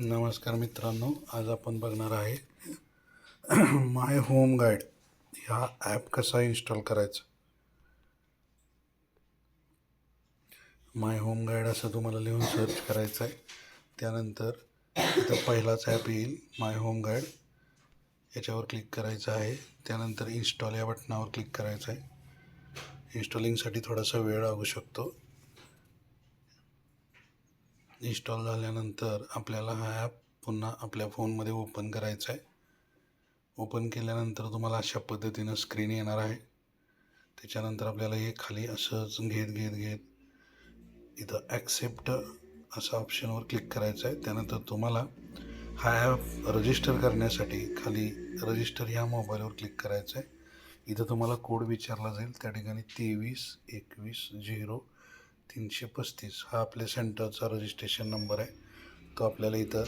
नमस्कार मित्रांनो आज आपण बघणार आहे माय होम गाईड ह्या ॲप कसा इन्स्टॉल करायचा? माय होम गाईड असं तुम्हाला लिहून सर्च करायचं आहे. त्यानंतर इथं पहिलाच ॲप येईल माय होम गाईड याच्यावर क्लिक करायचं आहे. त्यानंतर इन्स्टॉल या बटनावर क्लिक करायचं आहे. इन्स्टॉलिंगसाठी थोडासा वेळ लागू शकतो. इन्स्टॉल झाल्यानंतर आपल्याला हा ॲप पुन्हा आपल्या फोनमध्ये ओपन करायचा आहे. ओपन केल्यानंतर तुम्हाला अशा पद्धतीनं स्क्रीन येणार आहे. त्याच्यानंतर आपल्याला हे खाली असंच घेत घेत घेत इथं ॲक्सेप्ट असा ऑप्शनवर क्लिक करायचं आहे. त्यानंतर तुम्हाला हा ॲप रजिस्टर करण्यासाठी खाली रजिस्टर ह्या मोबाईलवर क्लिक करायचं आहे. इथं तुम्हाला कोड विचारला जाईल. त्या ठिकाणी तेवीस एकवीस झिरो तीनशे पस्तीस. हा आपल्या सेंटरचा रजिस्ट्रेशन नंबर आहे. तो आपल्याला इथं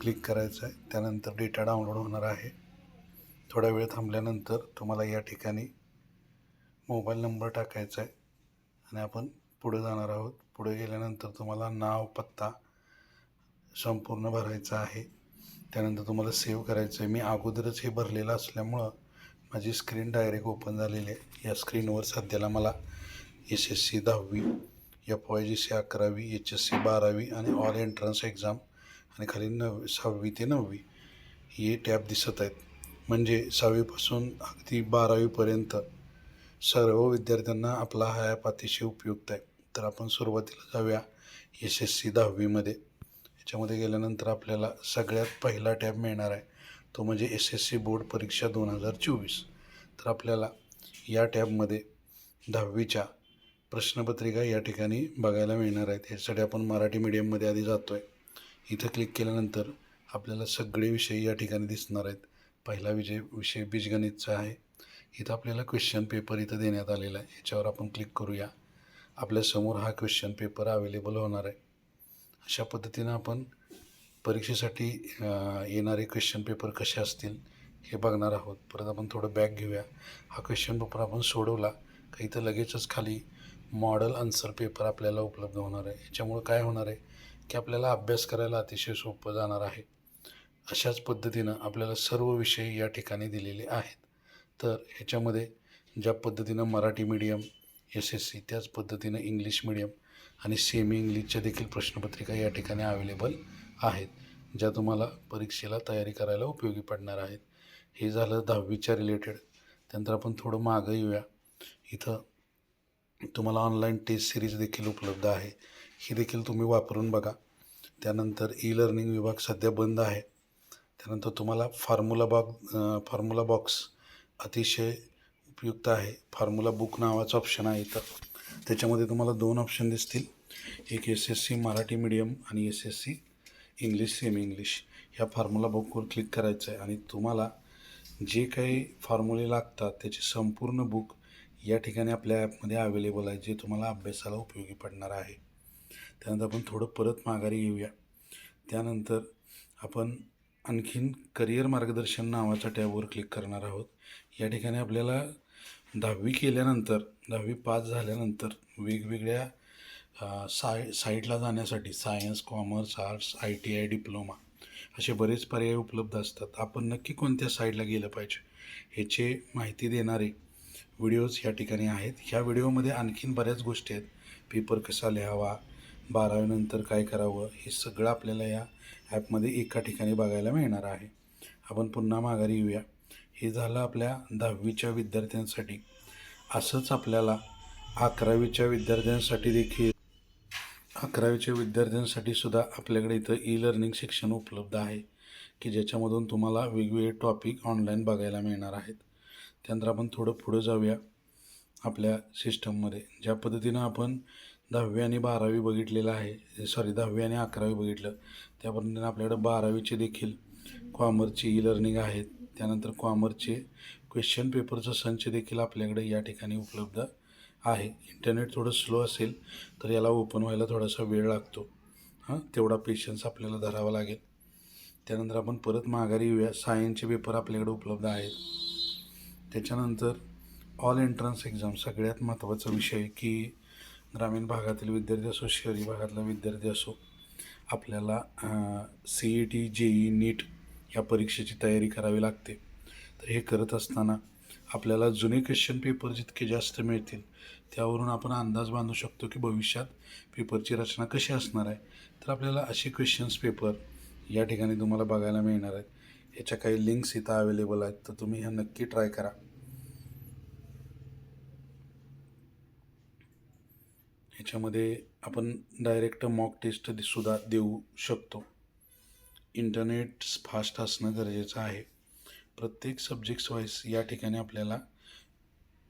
क्लिक करायचा आहे. त्यानंतर डेटा डाउनलोड होणार आहे. थोडा वेळ थांबल्यानंतर तुम्हाला या ठिकाणी मोबाईल नंबर टाकायचा आहे. आणि आपण पुढे जाणार आहोत. पुढे गेल्यानंतर तुम्हाला नाव पत्ता संपूर्ण भरायचा आहे. त्यानंतर तुम्हाला सेव्ह करायचं आहे. मी अगोदरच हे भरलेलं असल्यामुळं माझी स्क्रीन डायरेक्ट ओपन झालेली आहे. या स्क्रीनवर सध्याला मला एस एस सी दहावी एफ वाय जी सी अकरावी एच एस सी बारावी आणि ऑल एंट्रन्स एक्झाम आणि खाली नव सहावी ते नववी हे टॅब दिसत आहेत. म्हणजे सहावीपासून अगदी बारावीपर्यंत सर्व विद्यार्थ्यांना आपला हा ॲप अतिशय उपयुक्त आहे. तर आपण सुरुवातीला जाऊया एस एस सी दहावीमध्ये. याच्यामध्ये गेल्यानंतर आपल्याला सगळ्यात पहिला टॅब मिळणार आहे. तो म्हणजे एस एस सी बोर्ड परीक्षा दोन हजार चोवीस. तर आपल्याला या टॅबमध्ये दहावीच्या प्रश्नपत्रिका या ठिकाणी बघायला मिळणार आहेत. ह्यासाठी आपण मराठी मीडियममध्ये आधी जातो आहे इथं क्लिक केल्यानंतर आपल्याला सगळे विषय या ठिकाणी दिसणार आहेत. पहिला विजय विषय बीजगणितचा आहे. इथं आपल्याला क्वेश्चन पेपर इथं देण्यात आलेला आहे. याच्यावर आपण क्लिक करूया. आपल्यासमोर हा क्वेश्चन पेपर अवेलेबल होणार आहे. अशा पद्धतीनं आपण परीक्षेसाठी येणारे क्वेश्चन पेपर कसे असतील हे बघणार आहोत. परत आपण थोडं बॅक घेऊया. हा क्वेश्चन पेपर आपण सोडवला का इथं लगेचच खाली मॉडल आन्सर पेपर आपल्याला उपलब्ध होणार आहे. याच्यामुळं काय होणार आहे की आपल्याला अभ्यास करायला अतिशय सोपं जाणार आहे. अशाच पद्धतीनं आपल्याला सर्व विषय या ठिकाणी दिलेले आहेत. तर ह्याच्यामध्ये ज्या पद्धतीनं Marathi medium S S C त्याच पद्धतीनं इंग्लिश मीडियम आणि सेमी इंग्लिशच्या देखील प्रश्नपत्रिका या ठिकाणी अवेलेबल आहेत ज्या तुम्हाला परीक्षेला तयारी करायला उपयोगी पडणार आहेत. हे झालं दहावीच्या रिलेटेड त्यानंतर आपण थोडं मागं येऊया. इथं तुम्हाला ऑनलाईन टेस्ट सिरीज देखील उपलब्ध आहे. ही देखील तुम्ही वापरून बघा. त्यानंतर ई लर्निंग विभाग सध्या बंद आहे. त्यानंतर तुम्हाला फॉर्म्युला बॉक फॉर्म्युला बॉक्स अतिशय उपयुक्त आहे. फॉर्म्युला बुक नावाचं ऑप्शन आहे इथं. त्याच्यामध्ये तुम्हाला दोन ऑप्शन दिसतील. एक S S C Marathi medium आणि S S C English semi English ह्या फॉर्म्युला बुकवर क्लिक करायचं आहे आणि तुम्हाला जे काही फॉर्म्युले लागतात त्याचे संपूर्ण बुक या ठिकाणी आपल्या ॲपमध्ये अवेलेबल आहे जे तुम्हाला अभ्यासाला उपयोगी पडणार आहे. त्यानंतर आपण थोडं परत माघारी येऊया. त्यानंतर आपण आणखीन करिअर मार्गदर्शन नावाच्या टॅबवर क्लिक करणार आहोत. या ठिकाणी आपल्याला दहावी केल्यानंतर दहावी पास झाल्यानंतर वेगवेगळ्या साय साईडला जाण्यासाठी science commerce arts I T I diploma असे बरेच पर्याय उपलब्ध असतात. आपण नक्की कोणत्या साईडला गेलं पाहिजे ह्याचे माहिती देणारे व्हिडिओज या ठिकाणी आहेत. ह्या व्हिडिओमध्ये आणखीन बऱ्याच गोष्टी आहेत. पेपर कसा लिहावा बारावीनंतर काय करावं हे सगळं आपल्याला या ॲपमध्ये एका ठिकाणी बघायला मिळणार आहे. आपण पुन्हा माघारी येऊया. हे झालं आपल्या दहावीच्या विद्यार्थ्यांसाठी. असंच आपल्याला अकरावीच्या विद्यार्थ्यांसाठी देखील अकरावीच्या विद्यार्थ्यांसाठी सुद्धा आपल्याकडे इथं ई लर्निंग शिक्षण उपलब्ध आहे की ज्याच्यामधून तुम्हाला वेगवेगळे टॉपिक ऑनलाईन बघायला मिळणार आहेत. त्यानंतर आपण थोडं पुढं जाऊया आपल्या सिस्टममध्ये. ज्या पद्धतीनं आपण दहावी आणि बारावी बघितलेलं आहे सॉरी दहावी आणि अकरावी बघितलं त्या पद्धतीनं आपल्याकडं बारावीचे देखील कॉमर्सचे ई लर्निंग आहेत. त्यानंतर कॉमर्सचे क्वेश्चन पेपरचा संच देखील आपल्याकडे या ठिकाणी उपलब्ध आहे. इंटरनेट थोडं स्लो असेल तर याला ओपन व्हायला थोडासा वेळ लागतो. हां तेवढा पेशन्स आपल्याला धरावा लागेल. त्यानंतर आपण परत माघारी येऊया. सायन्सचे पेपर आपल्याकडे उपलब्ध आहेत. त्याच्यानंतर ऑल एंट्रन्स एक्झाम सगळ्यात महत्त्वाचा विषय की ग्रामीण भागातील विद्यार्थी असो शहरी भागातला विद्यार्थी असो आपल्याला C E T J E NEET या परीक्षेची तयारी करावी लागते. तर हे करत असताना आपल्याला जुने क्वेश्चन पेपर जितके जास्त मिळतील त्यावरून आपण अंदाज बांधू शकतो की भविष्यात पेपरची रचना कशी असणार आहे. तर आपल्याला असे क्वेश्चन्स पेपर या ठिकाणी तुम्हाला बघायला मिळणार आहेत. याच्या काही लिंक्स इथं अवेलेबल आहेत तर तुम्ही ह्या नक्की ट्राय करा. ह्याच्यामध्ये आपण डायरेक्ट मॉक टेस्ट सुद्धा देऊ शकतो. इंटरनेट फास्ट असणं गरजेचं आहे. प्रत्येक सब्जेक्ट्स वाईज या ठिकाणी आपल्याला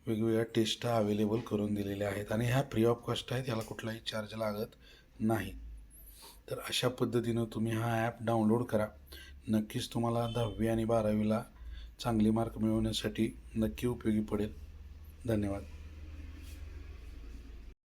वेगवेगळ्या टेस्ट अवेलेबल करून दिलेल्या आहेत आणि ह्या फ्री ऑफ कॉस्ट आहेत याला कुठलाही चार्ज लागत नाही. तर अशा पद्धतीनं तुम्ही हा ॲप डाउनलोड करा. नक्कीच तुम्हाला दहावी आणि बारावीला चांगले मार्क मिळवण्यासाठी नक्की उपयोगी पडेल. धन्यवाद.